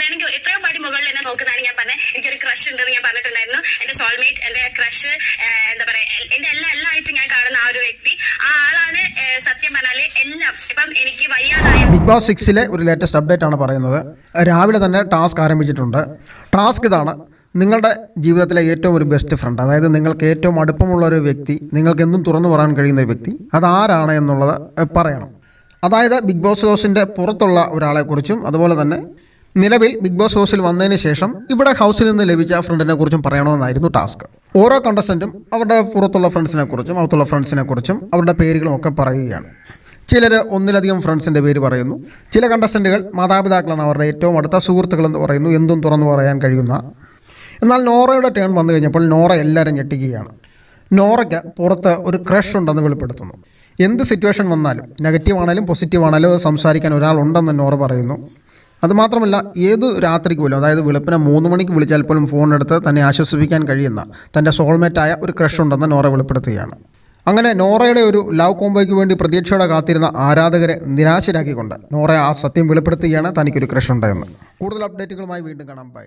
വേണമെങ്കിൽ എത്രയോ പടി മുകളിൽ എന്നെ നോക്കുന്നതാണ് ഞാൻ പറഞ്ഞത്. എനിക്കൊരു ക്രഷ് ഉണ്ടെന്ന് ഞാൻ പറഞ്ഞിട്ടുണ്ടായിരുന്നു. എന്റെ സോൾമേറ്റ് എന്റെ ക്രഷ് എന്താ പറയാ എന്റെ എല്ലാ എല്ലാ ആയിട്ടും ഞാൻ കാണുന്ന ആ ഒരു വ്യക്തി. ആ ആളാണ് സത്യം പറഞ്ഞാൽ എല്ലാം. ഇപ്പം എനിക്ക് വയ്യാതായ ബിഗ് ബോസ് സിക്സിലെ ഒരു ലേറ്റസ്റ്റ് അപ്ഡേറ്റ് ആണ് പറയുന്നത്. രാവിലെ തന്നെ ടാസ്ക് ആരംഭിച്ചിട്ടുണ്ട്. ടാസ്ക് ഇതാണ് നിങ്ങളുടെ ജീവിതത്തിലെ ഏറ്റവും ഒരു ബെസ്റ്റ് ഫ്രണ്ട് അതായത് നിങ്ങൾക്ക് ഏറ്റവും അടുപ്പമുള്ള ഒരു വ്യക്തി നിങ്ങൾക്ക് എന്നും തുറന്നു പറയാൻ കഴിയുന്ന ഒരു വ്യക്തി. അതാരാണ് എന്നുള്ളത് പറയണം. അതായത് ബിഗ് ബോസ് ഹൗസിന്റെ പുറത്തുള്ള ഒരാളെക്കുറിച്ചും അതുപോലെ തന്നെ നിലവിൽ ബിഗ് ബോസ് ഹൗസിൽ വന്നതിന് ശേഷം ഇവിടെ ഹൗസിൽ നിന്ന് ലഭിച്ച ഫ്രണ്ടിനെ കുറിച്ചും പറയണമെന്നായിരുന്നു ടാസ്ക്. ഓരോ കണ്ടസ്റ്റന്റും അവരുടെ പുറത്തുള്ള ഫ്രണ്ട്സിനെ കുറിച്ചും അകത്തുള്ള ഫ്രണ്ട്സിനെ കുറിച്ചും അവരുടെ പേരുകളും ഒക്കെ പറയുകയാണ്. ചിലർ ഒന്നിലധികം ഫ്രണ്ട്സിന്റെ പേര് പറയുന്നു. ചില കണ്ടസ്റ്റന്റുകൾ മാതാപിതാക്കളാണ് അവരുടെ ഏറ്റവും അടുത്ത സുഹൃത്തുക്കളെന്ന് പറയുന്നു എന്തും തുറന്നു പറയാൻ കഴിയുന്ന. എന്നാൽ നോറയുടെ ടേൺ വന്നു കഴിഞ്ഞപ്പോൾ നോറ എല്ലാവരും ഞെട്ടിക്കുകയാണ്. നോറയ്ക്ക് പുറത്ത് ഒരു ക്രഷ് ഉണ്ടെന്ന് വെളിപ്പെടുത്തുന്നു. എന്ത് സിറ്റുവേഷൻ വന്നാലും നെഗറ്റീവ് ആണെങ്കിലും പോസിറ്റീവ് ആണെങ്കിലും സംസാരിക്കാൻ ഒരാളുണ്ടെന്ന് നോറ പറയുന്നു. അതുമാത്രമല്ല ഏത് രാത്രിക്ക് പോലും അതായത് വെളുപ്പിനെ മൂന്ന് മണിക്ക് വിളിച്ചാൽ പോലും ഫോൺ എടുത്ത് തന്നെ ആശ്വസിപ്പിക്കാൻ കഴിയുന്ന തന്റെ സോൾമേറ്റായ ഒരു ക്രഷ് ഉണ്ടെന്ന് നോറ വെളിപ്പെടുത്തുകയാണ്. അങ്ങനെ നോറയുടെ ഒരു ലവ് കോംബോയ്ക്ക് വേണ്ടി പ്രതീക്ഷയോടെ കാത്തിരുന്ന ആരാധകരെ നിരാശരാക്കിക്കൊണ്ട് നോറ ആ സത്യം വെളിപ്പെടുത്തുകയാണ് തനിക്കൊരു ക്രഷ് ഉണ്ടെന്ന്. കൂടുതൽ അപ്ഡേറ്റുകളുമായി വീണ്ടും കാണാം. ബൈ